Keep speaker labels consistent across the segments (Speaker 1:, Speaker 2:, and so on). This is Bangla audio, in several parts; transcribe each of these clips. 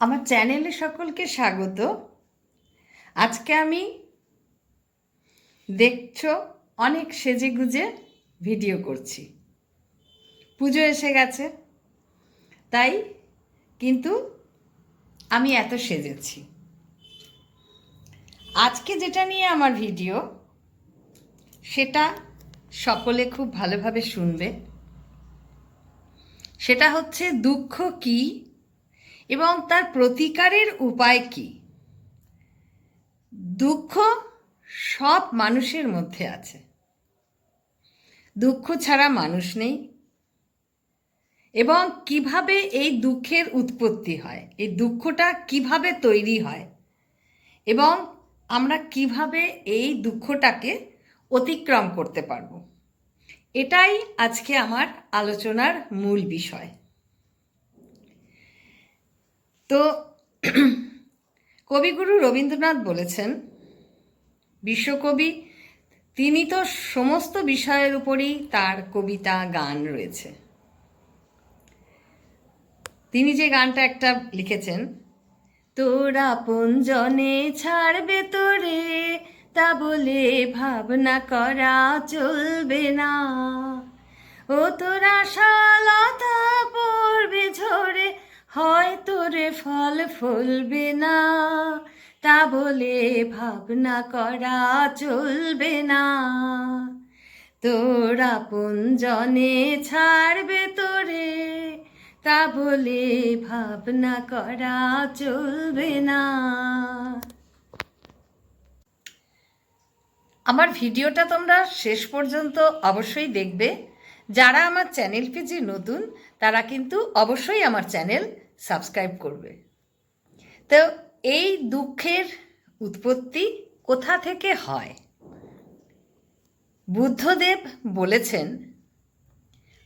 Speaker 1: আমার চ্যানেলে সকলকে স্বাগত। আজকে আমি দেখছ অনেক সেজে গুজে ভিডিও করছি। পুজো এসে গেছে, তাই কিন্তু আমি এত সেজেছি। আজকে যেটা নিয়ে আমার ভিডিও, সেটা সকলে খুব ভালোভাবে শুনবে। সেটা হচ্ছে দুঃখ কী এবং তার প্রতিকারের উপায় কি? দুঃখ সব মানুষের মধ্যে আছে। দুঃখ ছাড়া মানুষ নেই। এবং কীভাবে এই দুঃখের উৎপত্তি হয়? এই দুঃখটা কীভাবে তৈরি হয়? এবং আমরা কীভাবে এই দুঃখটাকে অতিক্রম করতে পারব? এটাই আজকে আমার আলোচনার মূল বিষয়। তো কবিগুরু রবীন্দ্রনাথ বলেছেন, বিশ্বকবি, তিনি তো সমস্ত বিষয়ের উপরই তার কবিতা গান রয়েছে। তিনি যে গানটা একটা লিখেছেন, তোরা পঞ্জনে ছাড়বে তোরে, তা বলে ভাবনা করা চলবে না। ও তোরা শালতা পড়বে ঝরে হয় তোরে ফল ফুলবে না, তা বলে ভাবনা করা চলবে না। তোরা জনে ছাড়বে তোরে, তা বলে ভাবনা করা চলবে না। আমার ভিডিওটা তোমরা শেষ পর্যন্ত অবশ্যই দেখবে। যারা আমার চ্যানেল পেজে নতুন, তারা কিন্তু অবশ্যই আমার চ্যানেল সাবস্ক্রাইব করবে। তো এই দুঃখের উৎপত্তি কোথা থেকে হয়? বুদ্ধদেব বলেছেন,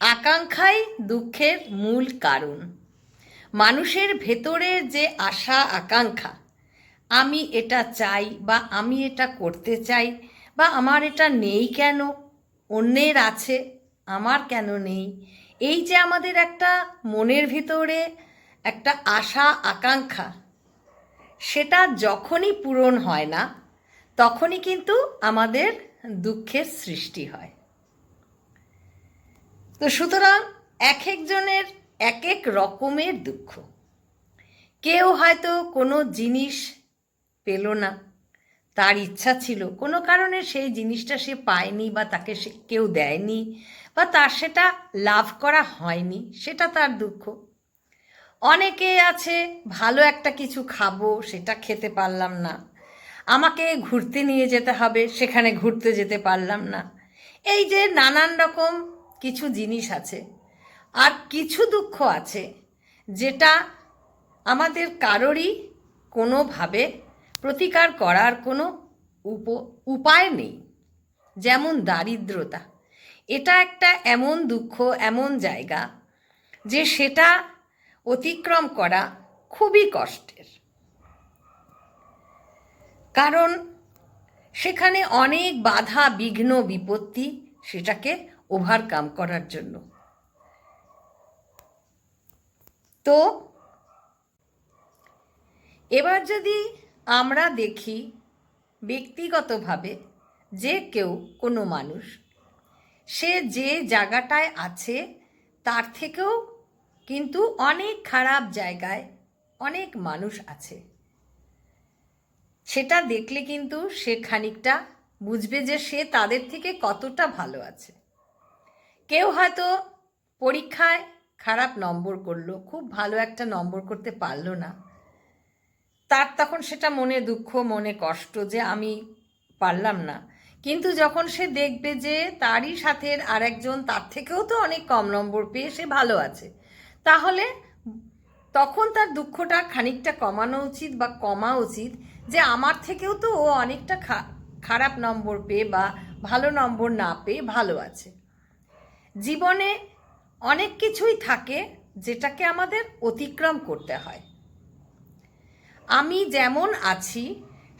Speaker 1: আকাঙ্ক্ষাই দুঃখের মূল কারণ। মানুষের ভেতরের যে আশা, আকাঙ্ক্ষা, আমি এটা চাই বা আমি এটা করতে চাই বা আমার এটা নেই কেন, অন্যের আছে, আমার কেন নেই, এই যে আমাদের একটা মনের ভিতরে একটা আশা, আকাঙ্ক্ষা। সেটা যখনই পূরণ হয় না, তখনই কিন্তু আমাদের দুঃখের সৃষ্টি হয়। তো সুতরাং এক একজনের এক এক রকমের দুঃখ। কেউ হয়তো কোনো জিনিস পেল না, তার ইচ্ছা ছিল। কোনো কারণে সেই জিনিসটা সে পায়নি বা তাকে সে কেউ দেয়নি বা তার সেটা লাভ করা হয়নি, সেটা তার দুঃখ। অনেকে আছে, ভালো একটা কিছু খাব, সেটা খেতে পারলাম না। আমাকে ঘুরতে নিয়ে যেতে হবে, সেখানে ঘুরতে যেতে পারলাম না। এই যে নানান রকম কিছু জিনিস আছে, আর কিছু দুঃখ আছে, যেটা আমাদের কারোরই কোনোভাবে প্রতিকার করার কোনো উপ, উপায় নেই। যেমন দারিদ্রতা। এটা একটা এমন দুঃখ, এমন জায়গা যে সেটা অতিক্রম করা খুবই কষ্টের। কারণ সেখানে অনেক বাধা, বিঘ্ন, বিপত্তি সেটাকে ওভারকাম করার জন্য। তো এবার যদি আমরা দেখি ব্যক্তিগতভাবে যে কেউ, কোনো মানুষ, সে যে জায়গাটায় আছে, তার থেকেও কিন্তু অনেক খারাপ জায়গায় অনেক মানুষ আছে। সেটা দেখলে কিন্তু সে খানিকটা বুঝবে যে সে তাদের থেকে কতটা ভালো আছে। কেউ হয়তো পরীক্ষায় খারাপ নম্বর করল, খুব ভালো একটা নম্বর করতে পারল না। তার তখন সেটা মনে দুঃখ, মনে কষ্ট যে আমি পারলাম না। কিন্তু যখন সে দেখবে যে তারই সাথে আর একজন তার থেকেও তো অনেক কম নম্বর পেয়ে সে ভালো আছে। তাহলে তখন তার দুঃখটা খানিকটা কমানো উচিত বা কমা উচিত যে আমার থেকেও তো ও অনেকটা খারাপ নম্বর পেয়ে বা ভালো নম্বর না পেয়ে ভালো আছে। জীবনে অনেক কিছুই থাকে যেটাকে আমাদের অতিক্রম করতে হয়। আমি যেমন আছি,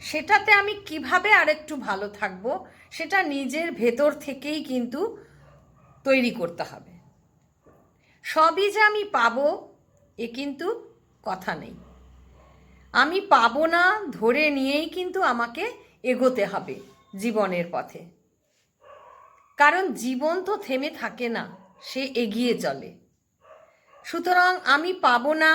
Speaker 1: সেটাতে আমি কীভাবে আরেকটু ভালো থাকব, সেটা নিজের ভেতর থেকেই কিন্তু তৈরি করতে হবে। সবই যে আমি পাবো, এ কিন্তু কথা নেই। আমি পাবো না, ধরে নিয়েই কিন্তু আমাকে এগোতে হবে জীবনের পথে। কারণ জীবন তো থেমে থাকে না, সে এগিয়ে চলে। সুতরাং আমি পাবো না,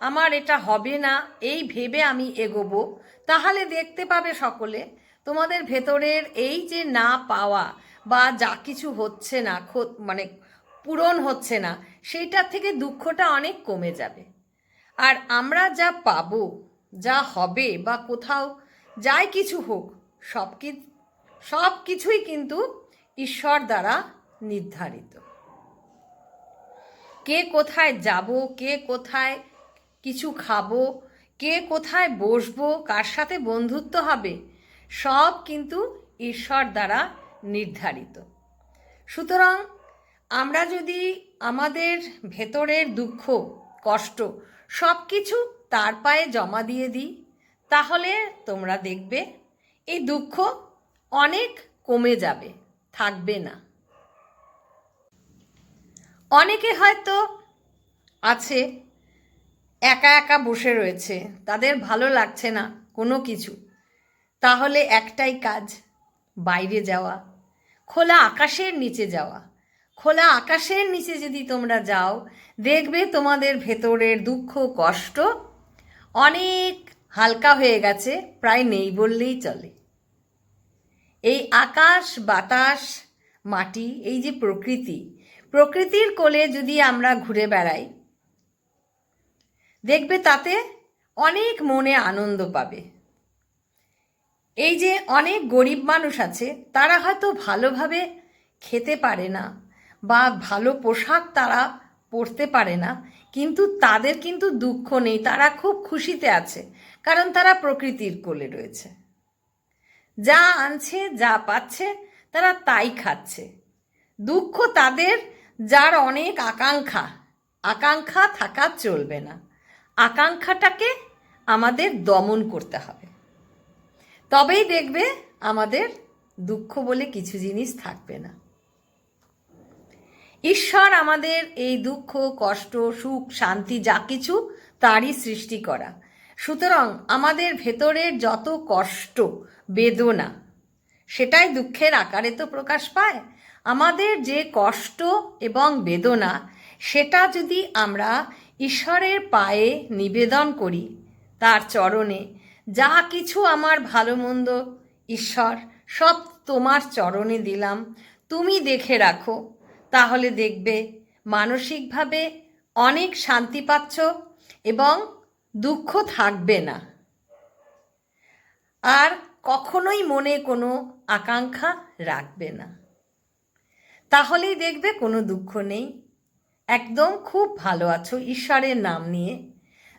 Speaker 1: আমার এটা হবে না, এই ভেবে আমি এগোবো, তাহলে দেখতে পাবে সকলে, তোমাদের ভেতরের এই যে না পাওয়া বা যা কিছু হচ্ছে না মানে পূরণ হচ্ছে না সেইটার থেকে দুঃখটা অনেক কমে যাবে। আর আমরা যা পাবো, যা হবে বা কোথাও যাই কিছু হোক, সব কি সব কিছুই কিন্তু ঈশ্বর দ্বারা নির্ধারিত। কে কোথায় যাব, কে কোথায় কিছু খাব, কে কোথায় বসবো, কার সাথে বন্ধুত্ব হবে, সব কিন্তু ঈশ্বর দ্বারা নির্ধারিত। সুতরাং আমরা যদি আমাদের ভেতরের দুঃখ, কষ্ট সব কিছু তার পায়ে জমা দিয়ে দিই, তাহলে তোমরা দেখবে এই দুঃখ অনেক কমে যাবে, থাকবে না। অনেকে হয়তো আছে, একা একা বসে রয়েছে, তাদের ভালো লাগছে না কোনো কিছু। তাহলে একটাই কাজ, বাইরে যাওয়া, খোলা আকাশের নিচে যাওয়া। খোলা আকাশের নিচে যদি তোমরা যাও, দেখবে তোমাদের ভেতরের দুঃখ, কষ্ট অনেক হালকা হয়ে গেছে, প্রায় নেই বললেই চলে। এই আকাশ, বাতাস, মাটি, এই যে প্রকৃতি, প্রকৃতির কোলে যদি আমরা ঘুরে বেড়াই, দেখবে তাতে অনেক মনে আনন্দ পাবে। এই যে অনেক গরিব মানুষ আছে, তারা হয়তো ভালোভাবে খেতে পারে না। বা ভালো পোশাক তারা পরতে পারে না। কিন্তু তাদের কিন্তু দুঃখ নেই, তারা খুব খুশিতে আছে, কারণ তারা প্রকৃতির কোলে রয়েছে। যা আনছে, যা পাচ্ছে, তারা তাই খাচ্ছে। দুঃখ তাদের, যার অনেক আকাঙ্ক্ষা। আকাঙ্ক্ষা থাকা চলবে না। আকাঙ্ক্ষাটাকে আমাদের দমন করতে হবে। তবেই দেখবে আমাদের দুঃখ বলে কিছু জিনিস থাকবে না। ঈশ্বর আমাদের এই দুঃখ, কষ্ট, সুখ, শান্তি, যা কিছু তারই সৃষ্টি করা। সুতরাং আমাদের ভেতরের যত কষ্ট, বেদনা, সেটাই দুঃখের আকারে তো প্রকাশ পায়। আমাদের যে কষ্ট এবং বেদনা, সেটা যদি আমরা ঈশ্বরের পায়ে নিবেদন করি, তার চরণে, যা কিছু আমার ভালো মন্দ, ঈশ্বর, সব তোমার চরণে দিলাম, তুমি দেখে রাখো তাহলে দেখবে মানসিকভাবে অনেক শান্তি পাচ্ছ এবং দুঃখ থাকবে না। আর কখনোই মনে কোনো আকাঙ্ক্ষা রাখবে না। তাহলেই দেখবে কোনো দুঃখ নেই। একদম খুব ভালো আছো ঈশ্বরের নাম নিয়ে।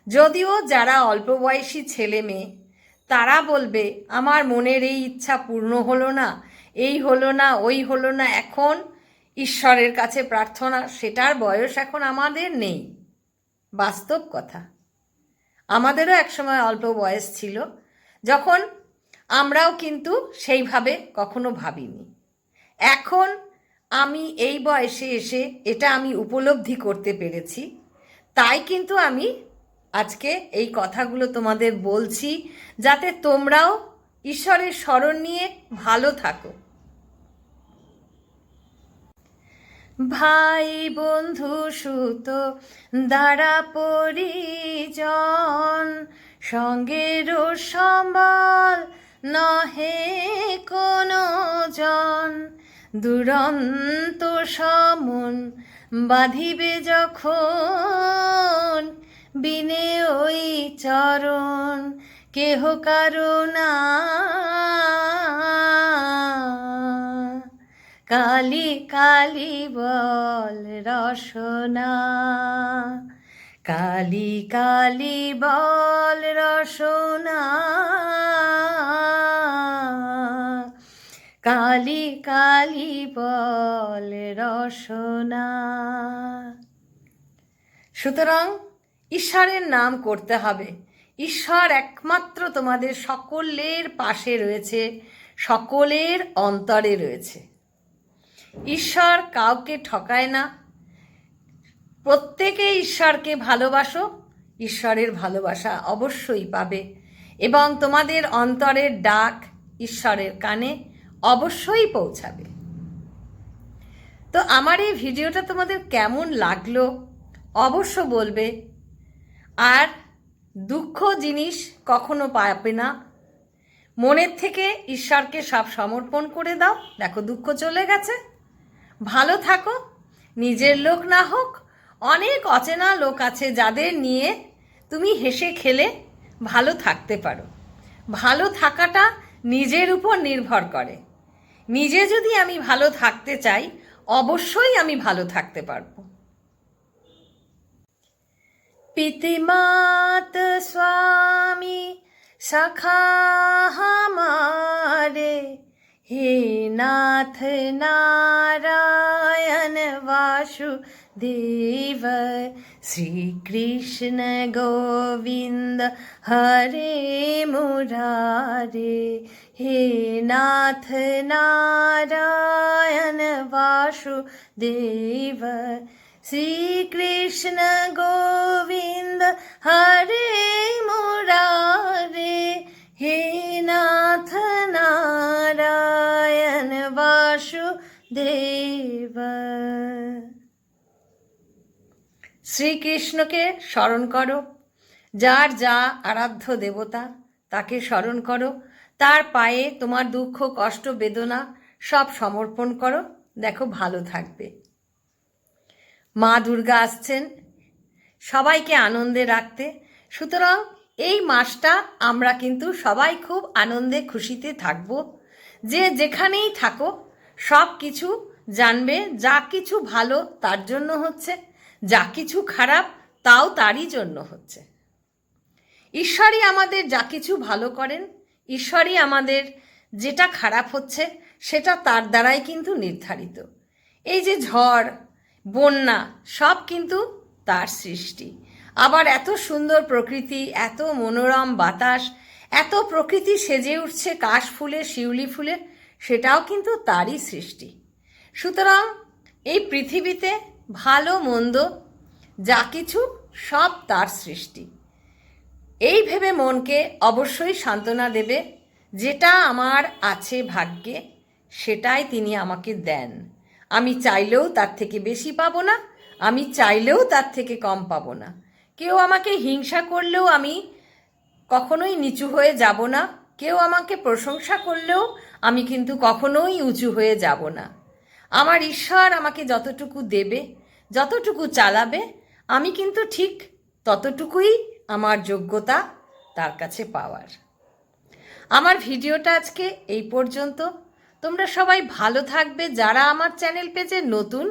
Speaker 1: যদিও যারা অল্প বয়সী ছেলে মেয়ে, তারা বলবে, আমার মনের এই ইচ্ছা পূর্ণ হলো না, এই হলো না, ওই হলো না, এখন ঈশ্বরের কাছে প্রার্থনা, সেটার বয়স এখন আমাদের নেই। বাস্তব কথা। আমাদেরও একসময় অল্প বয়স ছিল, যখন আমরাও কিন্তু সেইভাবে কখনো ভাবিনি। এখন আমি এই বয়সে এসে এটা আমি উপলব্ধি করতে পেরেছি। তাই কিন্তু আমি আজকে এই কথাগুলো তোমাদের বলছি, যাতে তোমরাও ঈশ্বরের স্মরণ নিয়ে ভালো থাকো। ভাই বন্ধু সুত দ্বারা পরিজন সঙ্গের সম্বল নহে কোনো জন। দুরন্ত সমন বাঁধিবে যখন বিনে ওই চরণ, কেহ কারণা কালি কালি বল রসনা। কালি কালি বল রসনা। কালি কালি বল রসনা। সুতরাং ঈশ্বরের নাম করতে হবে। ঈশ্বর একমাত্র তোমাদের সকলের পাশে রয়েছে, সকলের অন্তরে রয়েছে। ঈশ্বর কাউকে ঠকায় না। প্রত্যেকে ঈশ্বরকে ভালোবাসো, ঈশ্বরের ভালোবাসা অবশ্যই পাবে। এবং তোমাদের অন্তরের ডাক ঈশ্বরের কানে অবশ্যই পৌঁছাবে। তো আমার এই ভিডিওটা তোমাদের কেমন লাগল অবশ্য বলবে। আর দুঃখ জিনিস কখনো পাবে না। মনের থেকে ঈশ্বরকে সব সমর্পণ করে দাও। দেখো দুঃখ চলে গেছে। ভালো থাকো, নিজের লোক না হোক, অনেক অচেনা লোক আছে যাদের নিয়ে তুমি হেসে খেলে ভালো থাকতে পারো। ভালো থাকাটা নিজের উপর নির্ভর করে। নিজে যদি আমি ভালো থাকতে চাই, অবশ্যই আমি ভালো থাকতে পারব। পিতিমাত স্বামী সখা হামারে हे नाथ नारायण वासुदेव श्रीकृष्ण गोविन्द हरे मुरारे हे नाथ नारायण वासुदेव श्रीकृष्ण गोविन्द हरे শ্রীকৃষ্ণকে স্মরণ করো। যার যা আরাধ্য দেবতা, তাকে স্মরণ করো। তার পায়ে তোমার দুঃখ, কষ্ট, বেদনা সব সমর্পণ করো। দেখো, ভালো থাকবে। মা দুর্গা আসছেন। সবাইকে আনন্দে রাখতে। সুতরাং এই মাসটা আমরা কিন্তু সবাই খুব আনন্দে খুশিতে থাকব। যে যেখানেই থাকো সব কিছু জানবে। যা কিছু ভালো, তার জন্য হচ্ছে যা কিছু খারাপ তাও তারই জন্য হচ্ছে। ঈশ্বরই আমাদের যা কিছু ভালো করেন, ঈশ্বরই আমাদের যেটা খারাপ হচ্ছে সেটা তার দ্বারাই কিন্তু নির্ধারিত। এই যে ঝড়, বন্যা, সব কিন্তু তার সৃষ্টি। আবার এত সুন্দর প্রকৃতি, এত মনোরম বাতাস, এত প্রকৃতি সেজে উঠছে কাশ ফুলে, শিউলি ফুলে, সেটাও কিন্তু তারই সৃষ্টি। সুতরাং এই পৃথিবীতে ভালো মন্দ, যা কিছু সব তার সৃষ্টি। এই ভেবে মনকে অবশ্যই সান্ত্বনা দেবে, যেটা আমার আছে ভাগ্যে, সেটাই তিনি আমাকে দেন। আমি চাইলেও তার থেকে বেশি পাবো না, আমি চাইলেও তার থেকে কম পাবো না। কেউ আমাকে হিংসা করলেও আমি কখনোই নিচু হয়ে যাব না, কেউ আমাকে প্রশংসা করলেও আমি কিন্তু কখনোই উঁচু হয়ে যাব না। আমার ঈশ্বর আমাকে যতটুকু দেবে যতটুকু চালাবে, আমি কিন্তু ঠিক ততটুকুই আমার যোগ্যতা তার কাছে পাওয়ার। আমার ভিডিওটা আজকে এই পর্যন্ত। তোমরা সবাই ভালো থাকবে। যারা আমার চ্যানেল পেজে নতুন,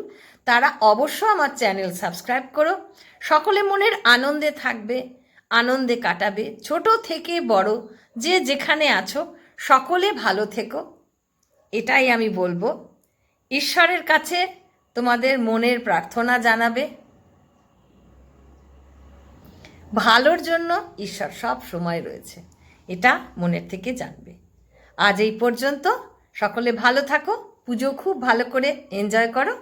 Speaker 1: তারা অবশ্য আমার চ্যানেল সাবস্ক্রাইব করো। সকলে মনের আনন্দে থাকবে, আনন্দে কাটাবে। ছোট থেকে বড়, যে যেখানে আছো, সকলে ভালো থেকো। এটাই আমি বলব। ঈশ্বরের কাছে তোমাদের মনের প্রার্থনা জানাবে। ভালোর জন্য ঈশ্বর সব সময় রয়েছে, এটা মনের থেকে জানবে। আজ এই পর্যন্ত, সকলে ভালো থাকো, পুজো খুব ভালো করে এনজয় করো।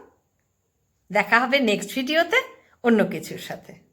Speaker 1: দেখা হবে নেক্সট ভিডিওতে অন্য কিছুর সাথে।